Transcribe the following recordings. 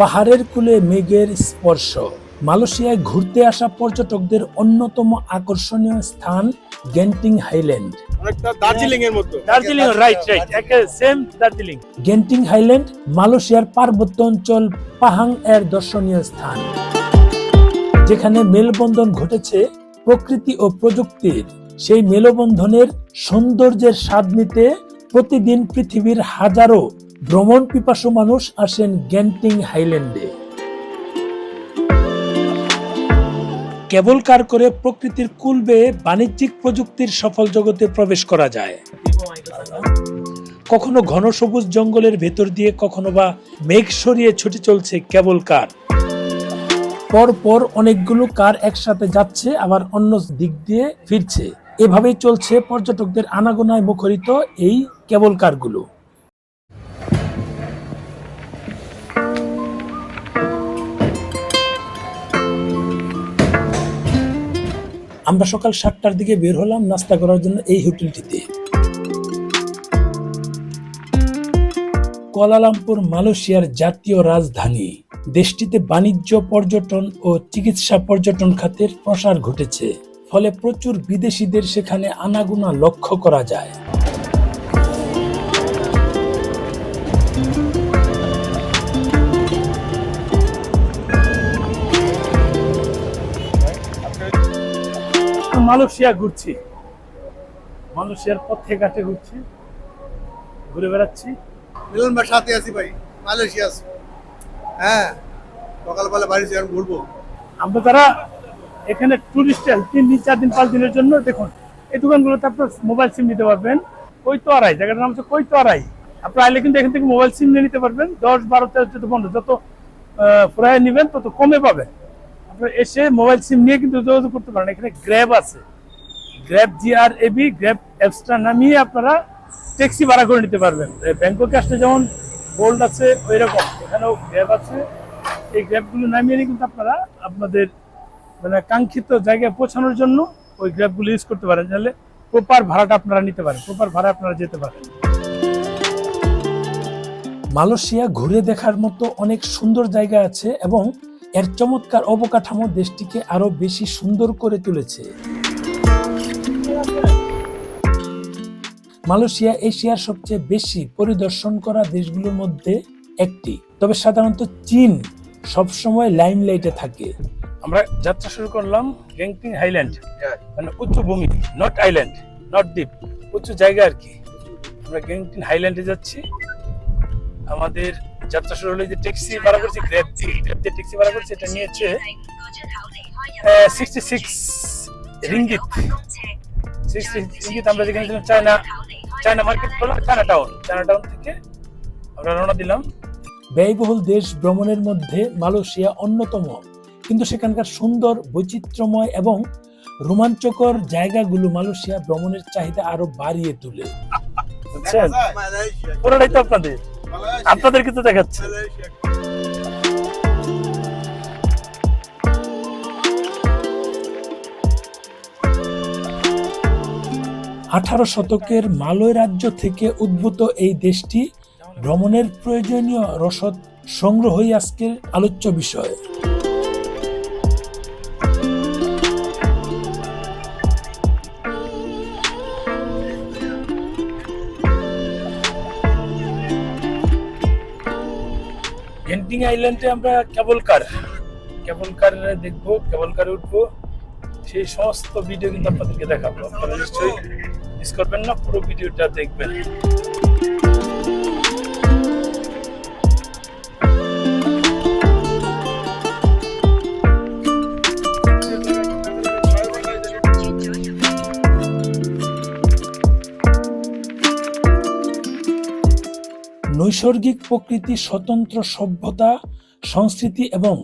পাহাড়ের কুলে মেঘের স্পর্শ। মালয়েশিয়ায় ঘুরতে আসা পর্যটকদের অন্যতম আকর্ষণীয় স্থান গেন্টিং হাইল্যান্ড। দার্জিলিং এর মতো। Darjeeling right right same Darjeeling. Genting highland মালয়েশিয়ার পার্বত্য অঞ্চল পাহাং এর দর্শনীয় স্থান। যেখানে মেলবন্ধন ঘটেছে প্রকৃতি ও প্রযুক্তির। সেই মেলবন্ধনের সৌন্দর্যের স্বাদ নিতে প্রতিদিন পৃথিবীর হাজারো ভ্রমণ পিপাসু মানুষ আসেন গেন্টিং হাইল্যান্ডে। কেবল কার করে প্রকৃতির কুল বেয়ে বাণিজ্যিক প্রযুক্তির সফল জগতে প্রবেশ করা যায়। কখনো ঘন সবুজ জঙ্গলের ভেতর দিয়ে কখনো বা মেঘ সরিয়ে ছুটে চলছে কেবল কার। পর পর অনেকগুলো কার একসাথে যাচ্ছে, আবার অন্য দিক দিয়ে ফিরছে। এভাবেই চলছে পর্যটকদের আনাগোনায় মুখরিত এই কেবল কারগুলো। আমরা সকাল সাতটার দিকে বের হলাম নাস্তা করার জন্য এই হোটেলটিতে। কোয়ালালামপুর, মালয়েশিয়ার জাতীয় রাজধানী। দেশটিতে বাণিজ্য পর্যটন ও চিকিৎসা পর্যটন খাতের প্রসার ঘটেছে। ফলে প্রচুর বিদেশিদের সেখানে আনাগুনা লক্ষ্য করা যায়। মালয়েশিয়া ঘুরছি। মালয়েশিয়ার পথে ঘাটে ঘুরছি। ঘুরে বেড়াচ্ছি। মিলন ভাই সাথে আছি ভাই। মালয়েশিয়া আছি। হ্যাঁ সকালবেলা বাড়ি যাই ঘুরবো আমরা তারা এখানে টুরিস্ট তিন দিন চার দিন পাঁচ দিনের জন্য দেখুন এই দোকানগুলোতে আপনার মোবাইল সিম নিতে পারবেন। কৈতো আড়াই জায়গাটার নাম হচ্ছে কৈতো আড়াই আপনার আইলে কিন্তু এখান থেকে মোবাইল সিম নিয়ে নিতে পারবেন। দশ বারো তেরো চোদ্দ পনেরো যত ফুরাই নেবেন তত কমে পাবেন। এসে মোবাইল সিম নিয়ে কিন্তু যোগাযোগ করতে পারেন। এখানে গ্র্যাব আছে। Grab G R A B Grab অ্যাপসটা নামিয়ে আপনারা ট্যাক্সি ভাড়া করে নিতে পারবেন। ব্যাংককে আসলে যেমন বোল্ড আছে ওই রকম এখানেও গ্র্যাব আছে। এই গ্র্যাবগুলো নামিয়ে নিয়ে কিন্তু আপনারা আপনাদের মানে কাঙ্ক্ষিত জায়গায় পৌঁছানোর জন্য ওই গ্র্যাবগুলো ইউজ করতে পারেন। তাহলে প্রপার ভাড়াটা আপনারা নিতে পারেন। প্রপার ভাড়া আপনারা যেতে পারেন। মালয়েশিয়া ঘুরে দেখার মতো অনেক সুন্দর জায়গা আছে এবং এর চমৎকার অবকাঠামো দেশটিকে আরও বেশি সুন্দর করে তুলেছে। মালয়েশিয়া, এশিয়ার সবচেয়ে বেশি পরিদর্শন করা দেশগুলোর মধ্যে একটি। তবে সাধারণত চীন সবসময় লাইমলাইটে থাকে। আমরা যাত্রা শুরু করলাম গ্যাংটিং হাইল্যান্ড মানে উচ্চভূমি নট আইল্যান্ড নট দ্বীপ উঁচু জায়গা আর কি। আমরা গ্যাংটিং হাইল্যান্ডে যাচ্ছি। আমাদের যাত্রা শুরু হলো যে ট্যাক্সি ভাড়া করছি গ্র্যাব দিয়ে গ্র্যাব দিয়ে ট্যাক্সি ভাড়া করছি এটা নিয়েছে sixty six ringgit. Sixty ringgit আমরা যেখানে ছিলাম চায়না চায়না মার্কেট বললাম চায়না টাউন চায়না টাউন থেকে আমরা রওনা দিলাম। ব্যয়বহুল দেশ ভ্রমণের মধ্যে মালয়েশিয়া অন্যতম। কিন্তু সেখানকার সুন্দর বৈচিত্র্যময় এবং রোমাঞ্চকর জায়গাগুলো মালয়েশিয়া ভ্রমণের চাহিদা আরও বাড়িয়ে তোলে। বুঝছেন পুরোটাই তো আপনাদের। আপনাদের কিন্তু দেখাচ্ছে। আঠারো শতকের মালয় রাজ্য থেকে উদ্ভূত এই দেশটি ভ্রমণের প্রয়োজনীয় রসদ সংগ্রহই আজকের আলোচ্য বিষয়। গেন্টিং আইল্যান্ডে আমরা কেবল কার কেবল কার দেখব, কেবল কারে উঠবো। সেই সমস্ত ভিডিও কিন্তু আপনাদেরকে দেখাবো। আপনারা নিশ্চয়ই মিস করবেন না, পুরো ভিডিওটা দেখবেন। নৈসর্গিক প্রকৃতি স্বতন্ত্র সভ্যতা, সংস্কৃতি এবং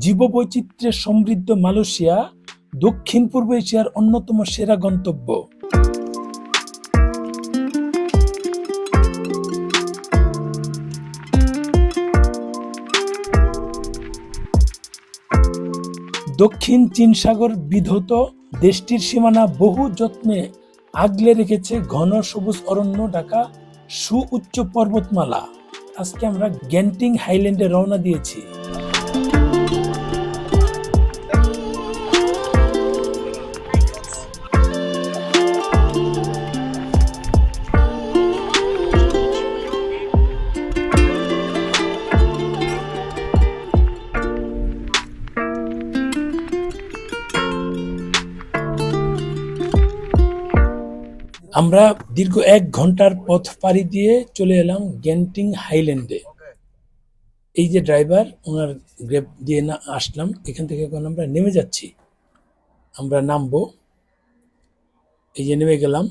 জীববৈচিত্র্যে সমৃদ্ধ মালয়েশিয়া দক্ষিণ পূর্ব এশিয়ার অন্যতম সেরা গন্তব্য। দক্ষিণ চীন সাগর বিধৌত, দেশটির সীমানা বহু যত্নে আগলে রেখেছে ঘন সবুজ অরণ্য ঢাকা সুউচ্চ পর্বতমালা। আজকে আমরা গ্যান্টিং হাইল্যান্ডে রওনা দিয়েছি। আমরা দীর্ঘ এক ঘণ্টার পথ পাড়ি দিয়ে চলে এলাম গ্যান্টিং হাইল্যান্ডে। এই যে ড্রাইভার, ওনার গ্রেপ দিয়ে না আসলাম, এখান থেকে এখন আমরা নেমে যাচ্ছি। আমরা নামবো। এই যে নেমে গেলাম।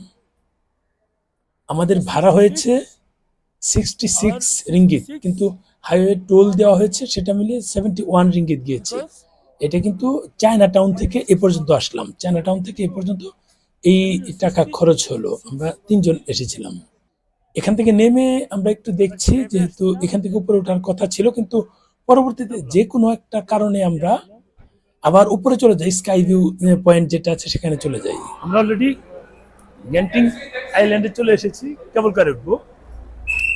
আমাদের ভাড়া হয়েছে সিক্সটি সিক্স রিঙ্গিত কিন্তু হাইওয়ে টোল দেওয়া হয়েছে সেটা মিলিয়ে সেভেন্টি ওয়ান রিঙ্গিত গিয়েছে। এটা কিন্তু চায়না টাউন থেকে এ পর্যন্ত আসলাম। চায়না টাউন থেকে এ পর্যন্ত এই টাকা খরচ হলো, আমরা তিনজন এসেছিলাম। এখান থেকে নেমে আমরা একটু দেখছি, যেহেতু এখান থেকে উপরে ওঠার কথা ছিল, কিন্তু পরবর্তীতে যে কোনো একটা কারণে আমরা আবার উপরে চলে যাই, স্কাই ভিউ পয়েন্ট যেটা আছে সেখানে চলে যাই। আমরা অলরেডি গ্যান্টিং আইল্যান্ডে চলে এসেছি, কেবল কারে উঠবো।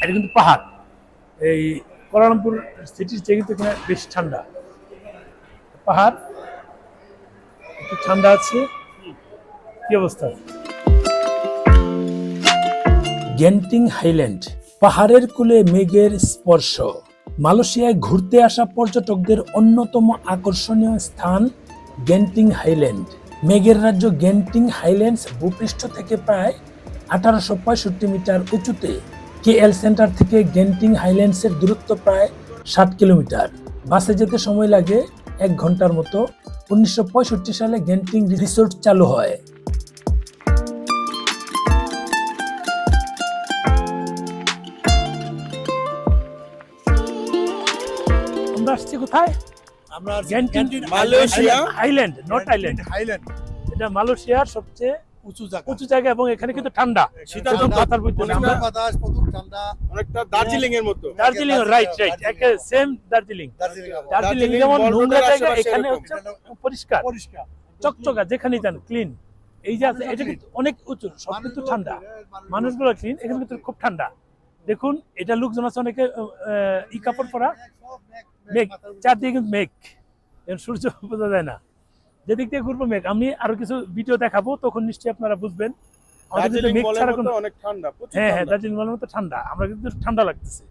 এটা কিন্তু পাহাড়। এই কোয়ালালামপুর সিটির চেয়ে কিন্তু এখানে বেশ ঠান্ডা। পাহাড়, একটু ঠান্ডা আছে। কি অবস্থা? গ্যান্টিং হাইল্যান্ড, পাহাড়ের কুলে মেঘের স্পর্শ। মালয়েশিয়ায় ঘুরতে আসা পর্যটকদের অন্যতম আকর্ষণীয় স্থান গেন্টিং হাইল্যান্ড। মেঘের রাজ্য গেন্টিং হাইল্যান্ডস ভূপৃষ্ঠ থেকে প্রায় আঠারোশো পঁয়ষট্টি মিটার উঁচুতে। কেএল সেন্টার থেকে গ্যান্টিং হাইল্যান্ডসের দূরত্ব প্রায় ষাট কিলোমিটার। বাসে যেতে সময় লাগে এক ঘণ্টার মতো। উনিশশো পঁয়ষট্টি সালে গেন্টিং রিসোর্ট চালু হয়। কোথায়? আমরা Malaysia. Island not island highland. এটা মালয়েশিয়ার সবচেয়ে উঁচু জায়গা। উঁচু জায়গা এবং এখানে কিন্তু ঠান্ডা। একদম পাতার আমরা বাতাস প্রচুর ঠান্ডা। অনেকটা দার্জিলিং এর মতো। দার্জিলিং রাইট রাইট একে সেম দার্জিলিং। দার্জিলিং যেমন নোংরা জায়গা এখানে হচ্ছে পরিষ্কার। পরিষ্কার। চকচকা যেখানে যান ক্লিন এই যে আছে এটা কিন্তু অনেক উঁচু সব কিন্তু ঠান্ডা। মানুষগুলো ক্লিন এখানে কিন্তু খুব ঠান্ডা। দেখুন এটা লোকজন আছে অনেকে আহ, ই কাপড় পরা। মেঘ চারদিকে কিন্তু মেঘ। এর সূর্য বোঝা যায় না। যেদিক দিয়ে ঘুরবো মেঘ। আমি আরও কিছু ভিডিও দেখাবো তখন নিশ্চয়ই আপনারা বুঝবেন। হ্যাঁ হ্যাঁ দার্জিলিং বলার মতো ঠান্ডা। আমরা কিন্তু ঠান্ডা লাগতেছে।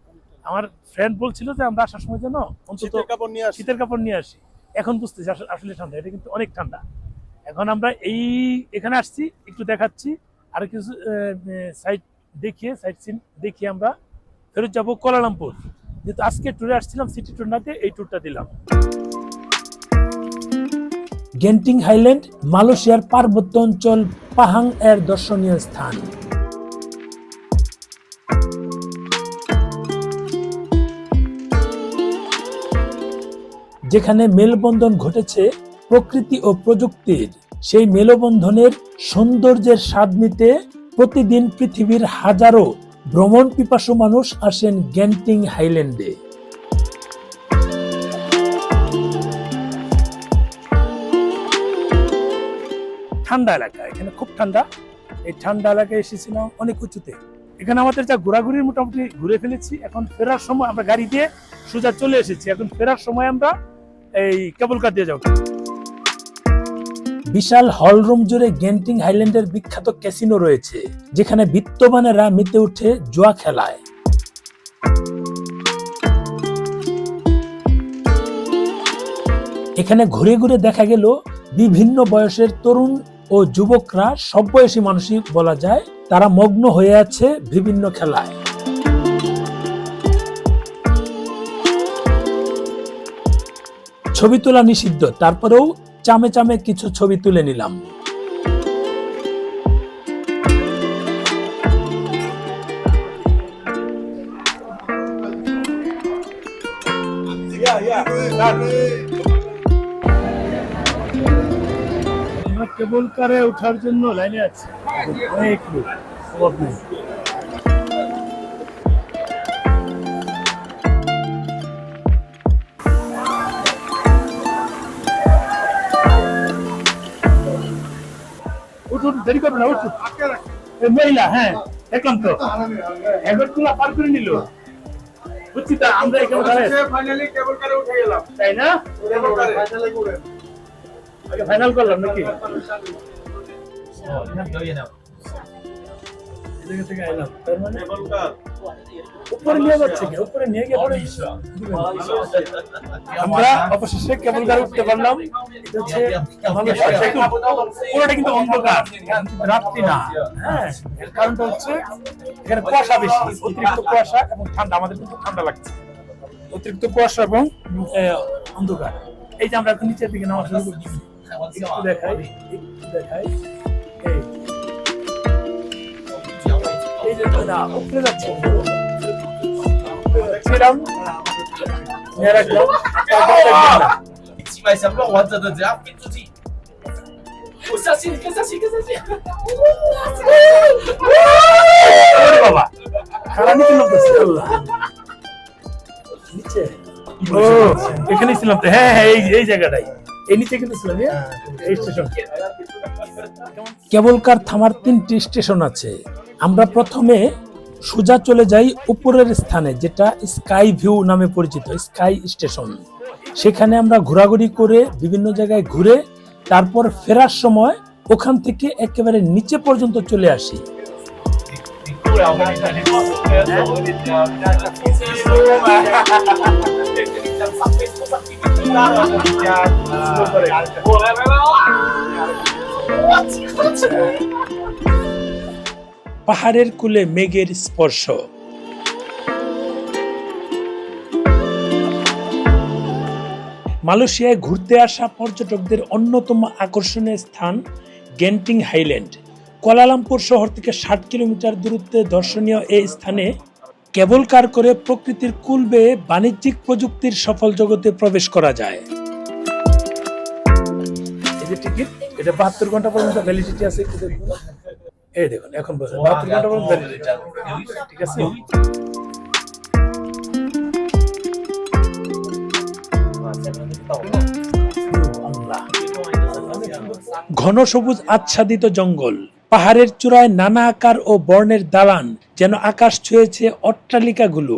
আমার ফ্রেন্ড বলছিল যে আমরা আসার সময় যেন অন্তত শীতের কাপড় নিয়ে আসি। এখন বুঝতেছি আসলে- আসলে ঠান্ডা। এটা কিন্তু অনেক ঠান্ডা। এখন আমরা এই এখানে আসছি একটু দেখাচ্ছি। আর কিছু সাইট দেখিয়ে সাইট সিন দেখিয়ে আমরা ফেরত যাব কোলালামপুর যেহেতু আজকে ট্যুরে আসছিলাম সিটি ট্যুর নাতে এই ট্যুরটা দিলাম। গেন্টিং হাইল্যান্ড মালয়েশিয়ার পার্বত্য অঞ্চল, পাহাং এর দর্শনীয় স্থান। যেখানে মেলবন্ধন ঘটেছে প্রকৃতি ও প্রযুক্তির, সেই মেলবন্ধনের সৌন্দর্যের স্বাদ নিতে প্রতিদিন পৃথিবীর হাজারো ভ্রমণ পিপাসু মানুষ আসেন গ্যান্টিং হাইল্যান্ডে। ঠান্ডা এলাকা, এখানে খুব ঠান্ডা। এই ঠান্ডা এলাকায় এসেছিলাম অনেক উঁচুতে। এখানে আমাদের যা ঘোরাঘুরির মোটামুটি ঘুরে ফেলেছি, এখন ফেরার সময় আমরা গাড়ি দিয়ে সোজা চলে এসেছি। এখন ফেরার সময় আমরা এই কেবল দিয়ে যাব? বিশাল হলরুম জুড়ে গেন্টিং হাইল্যান্ডের বিখ্যাত ক্যাসিনো রয়েছে, যেখানে বিত্তবানেরা মেতে উঠে জুয়া খেলায়। এখানে ঘুরে ঘুরে দেখা গেল বিভিন্ন বয়সের তরুণ ও যুবকরা, সব বয়সী মানুষই বলা যায়, তারা মগ্ন হয়ে আছে বিভিন্ন খেলায়। ছবি তোলা নিষিদ্ধ, তারপরেও চামে চামে কিছু ছবি তুলে নিলাম। কেবল কারে ওঠার জন্য লাইনে আছে। অনেক লোক উঠুন দেরি করবে না উঠুন। মহিলা হ্যাঁ এখন তো একবার তুলা পার করে নিল। বুঝছি তা আমরা এখানে দাঁড়াই ফাইনালি কেবল কারে উঠে গেলাম। তাই না? কেবল কারে আগে ফাইনাল করলাম নাকি? এদিকে থেকে আইলাম। তার মানে উপরে নিয়ে যাচ্ছে কি? উপরে নিয়ে গিয়ে পরে আমরা অবশেষে কেবল কার উঠতে পারলাম। এটা হচ্ছে পুরোটা কিন্তু অন্ধকার। রাত্রি না। হ্যাঁ এর কারণটা হচ্ছে এখানে কুয়াশা বেশি অতিরিক্ত কুয়াশা এবং ঠান্ডা। আমাদের কিন্তু ঠান্ডা লাগছে। অতিরিক্ত কুয়াশা এবং অন্ধকার। এই যে আমরা এখন নিচের দিকে নামা শুরু করছি। দেখাই দেখাই। এই ও এখানে ছিলাম তো হ্যাঁ হ্যাঁ এই এই জায়গাটাই এই নিচে কিন্তু ছিলাম এই স্টেশন কেবলকার থামার তিনটি স্টেশন আছে। আমরা প্রথমে সোজা চলে যাই উপরের স্থানে, যেটা স্কাই ভিউ নামে পরিচিত, স্কাই স্টেশন। সেখানে আমরা ঘোরাঘুরি করে বিভিন্ন জায়গায় ঘুরে তারপর ফেরার সময় ওখান থেকে একেবারে নিচে পর্যন্ত চলে আসি। পাহাড়ের কুলে মেঘের স্পর্শ। মালয়েশিয়ায় ঘুরতে আসা পর্যটকদের অন্যতম আকর্ষণীয় স্থান গেন্টিং হাইল্যান্ড। কোয়ালালামপুর শহর থেকে ষাট কিলোমিটার দূরত্বে দর্শনীয় এই স্থানে কেবল কার করে প্রকৃতির কুল বেয়ে বাণিজ্যিক প্রযুক্তির সফল জগতে প্রবেশ করা যায়। এই যে টিকিট এটা বাহাত্তর ঘণ্টা পর্যন্ত ভ্যালিডিটি আছে এই দেখুন এখন বলছেন বাহাত্তর ঘণ্টা পর্যন্ত ঠিক আছে? ঘন সবুজ আচ্ছাদিত জঙ্গল পাহাড়ের চূড়ায় নানা আকার ও বর্ণের দালান যেন আকাশ ছুঁয়েছে অট্টালিকাগুলো।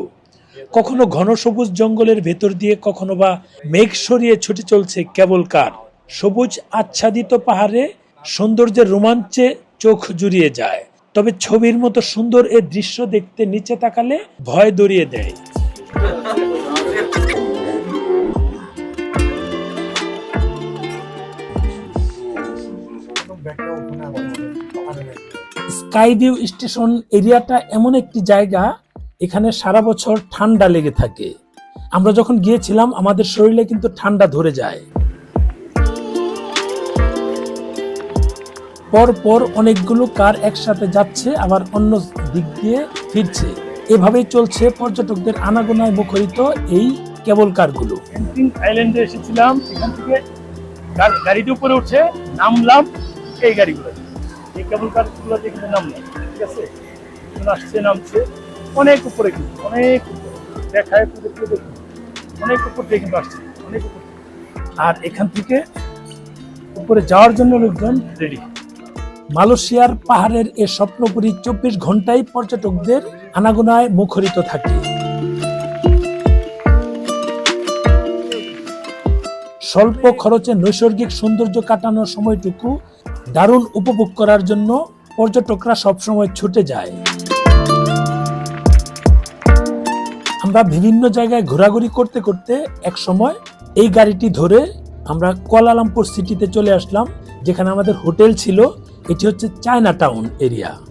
কখনো ঘন সবুজ জঙ্গলের ভেতর দিয়ে কখনো বা মেঘ সরিয়ে ছুটে চলছে কেবল কার। সবুজ আচ্ছাদিত পাহাড়ে সৌন্দর্যের রোমাঞ্চে চোখ জুড়িয়ে যায়। তবে ছবির মতো সুন্দর এ দৃশ্য দেখতে নিচে তাকালে ভয় দড়িয়ে দেয়। স্কাইভিউ স্টেশন এরিয়াটা এমন একটি জায়গা, এখানে সারা বছর ঠান্ডা লেগে থাকে। আমরা যখন গিয়েছিলাম, আমাদের শরীরে কিন্তু ঠান্ডা ধরে যায়। পর পর অনেকগুলো কার একসাথে যাচ্ছে আবার অন্য দিক দিয়ে ফিরছে। এভাবেই চলছে পর্যটকদের আনাগোনায় মুখরিত এই কেবল কারগুলো। আইল্যান্ডে এসেছিলাম এখান থেকে গা- গাড়িতে উপরে উঠে নামলাম এই গাড়িগুলো। এই কেবল কারগুলো এখানে নামলাম ঠিক আছে? আসছে নামছে অনেক উপরে কিন্তু অনেক উপরে। দেখায় অনেক উপর দিয়ে কিন্তু আসছে অনেক উপর। আর এখান থেকে উপরে যাওয়ার জন্য লোকজন রেডি মালয়েশিয়ার পাহাড়ের এ স্বপ্নপুরী চব্বিশ ঘন্টায় পর্যটকদের আনাগোনায় মুখরিত থাকে। স্বল্প খরচে নৈসর্গিক সৌন্দর্য কাটানোর সময়টুকু দারুণ উপভোগ করার জন্য পর্যটকরা সবসময় ছুটে যায়। আমরা বিভিন্ন জায়গায় ঘোরাঘুরি করতে করতে এক সময় এই গাড়িটি ধরে আমরা কুয়ালালামপুর সিটিতে চলে আসলাম, যেখানে আমাদের হোটেল ছিল। এটি হচ্ছে চায়না টাউন এরিয়া।